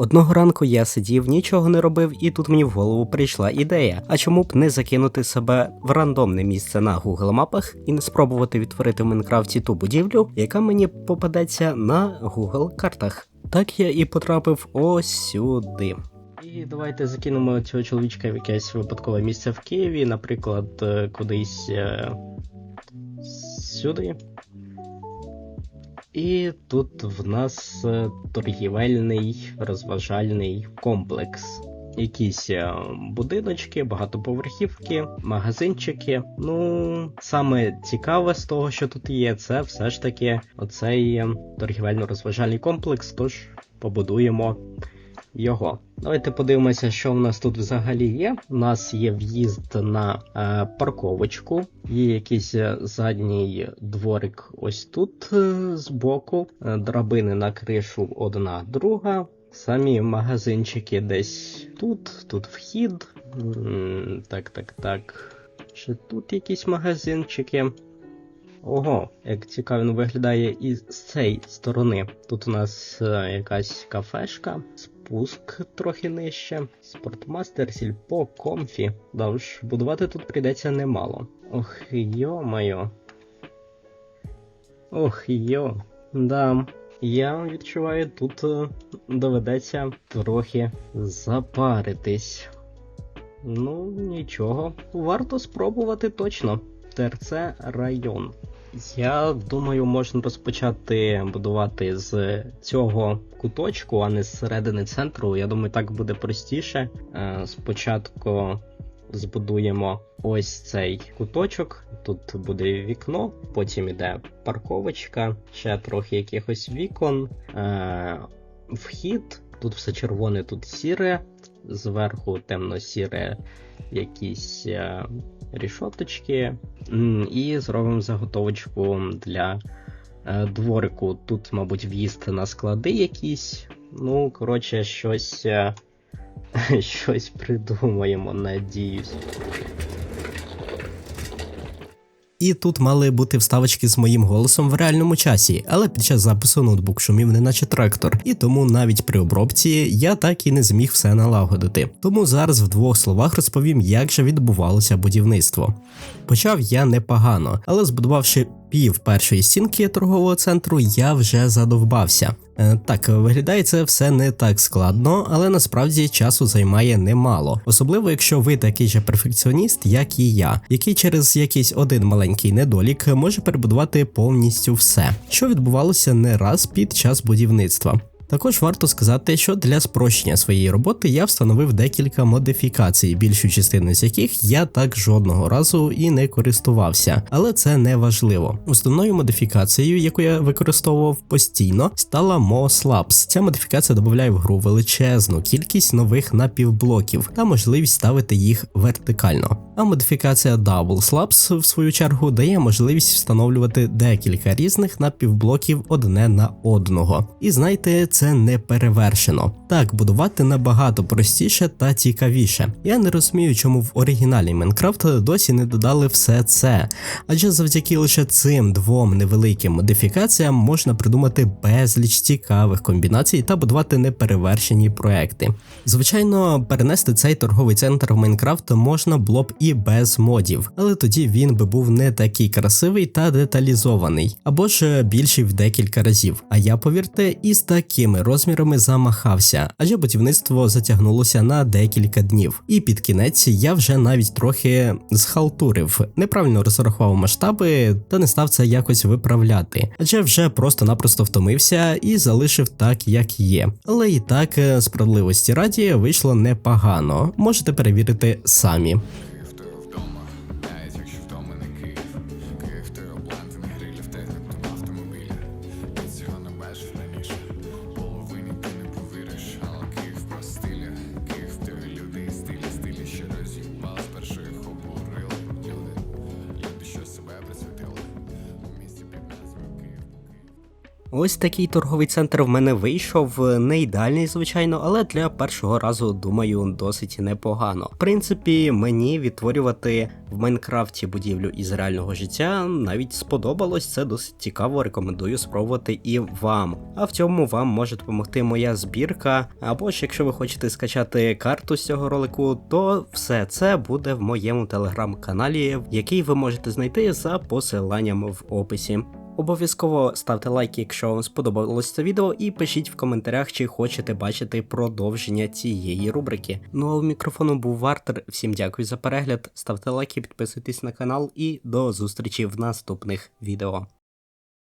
Одного ранку я сидів, нічого не робив, і тут мені в голову прийшла ідея. А чому б не закинути себе в рандомне місце на Google мапах і не спробувати відтворити в Майнкрафті ту будівлю, яка мені попадеться на Google картах. Так я і потрапив ось сюди. І давайте закинемо цього чоловічка в якесь випадкове місце в Києві, наприклад, е, кудись е, сюди. І тут в нас е, торгівельний розважальний комплекс. Якісь е, будиночки, багатоповерхівки, магазинчики. Ну, саме цікаве з того, що тут є, це все ж таки оцей е, торгівельно-розважальний комплекс. Тож побудуємо його. Давайте подивимося, що в нас тут взагалі є. У нас є в'їзд на е, парковочку, є якийсь е, задній дворик ось тут е, збоку, е, драбини на кришу одна друга. Самі магазинчики десь тут, тут вхід. Так, так, так. Ще тут якісь магазинчики. Ого, як цікаво виглядає і з цієї сторони. Тут у нас е, якась кафешка, спуск трохи нижче, спортмастер, сільпо, комфі. Да ж, будувати тут прийдеться немало. Ох, йо-моє. Ох, йо. Да. Я відчуваю, тут е, доведеться трохи запаритись. Ну, нічого, варто спробувати точно. ТРЦ район. Я думаю, можна розпочати будувати з цього куточку, а не з середини центру. Я думаю, так буде простіше. Е, Спочатку збудуємо ось цей куточок. Тут буде вікно, потім іде парковочка, ще трохи якихось вікон, е, вхід. Тут все червоне, тут сіре, зверху темно-сіре якісь е, рішоточки. І зробимо заготовочку для е, дворику. Тут, мабуть, в'їзд на склади якісь. Ну, коротше, щось, е, щось придумаємо, надіюсь. І тут мали бути вставочки з моїм голосом в реальному часі, але під час запису ноутбук шумів не наче трактор, і тому навіть при обробці я так і не зміг все налагодити. Тому зараз в двох словах розповім, як же відбувалося будівництво. Почав я непогано, але збудувавши пів першої стінки торгового центру, я вже задовбався. Е, Так, виглядає це все не так складно, але насправді часу займає немало, особливо якщо ви такий же перфекціоніст, як і я, який через якийсь один маленький недолік може перебудувати повністю все, що відбувалося не раз під час будівництва. Також варто сказати, що для спрощення своєї роботи я встановив декілька модифікацій, більшу частину з яких я так жодного разу і не користувався, але це не важливо. Основною модифікацією, яку я використовував постійно, стала MoSlabs. Ця модифікація додає в гру величезну кількість нових напівблоків та можливість ставити їх вертикально. А модифікація Double Slabs, в свою чергу, дає можливість встановлювати декілька різних напівблоків одне на одного. І знаєте, це не перевершено. Так, будувати набагато простіше та цікавіше. Я не розумію, чому в оригіналі Майнкрафт досі не додали все це, адже завдяки лише цим двом невеликим модифікаціям можна придумати безліч цікавих комбінацій та будувати неперевершені проекти. Звичайно, перенести цей торговий центр в Майнкрафт можна було б і без модів, але тоді він би був не такий красивий та деталізований, або ж більший в декілька разів. А я, повірте, із такими розмірами замахався, адже будівництво затягнулося на декілька днів. І під кінець я вже навіть трохи зхалтурив, неправильно розрахував масштаби та не став це якось виправляти, адже вже просто-напросто втомився і залишив так, як є. Але і так е, справедливості раді вийшло непогано. Можете перевірити самі. Ось такий торговий центр в мене вийшов, не ідеальний, звичайно, але для першого разу думаю досить непогано. В принципі, мені відтворювати в Майнкрафті будівлю із реального життя навіть сподобалось. Це досить цікаво. Рекомендую спробувати і вам. А в цьому вам може допомогти моя збірка. Або ж якщо ви хочете скачати карту з цього ролику, то все це буде в моєму телеграм-каналі, який ви можете знайти за посиланням в описі. Обов'язково ставте лайк, якщо вам сподобалось це відео, і пишіть в коментарях, чи хочете бачити продовження цієї рубрики. Ну а у мікрофону був Вартер. Всім дякую за перегляд. Ставте лайки, підписуйтесь на канал і до зустрічі в наступних відео.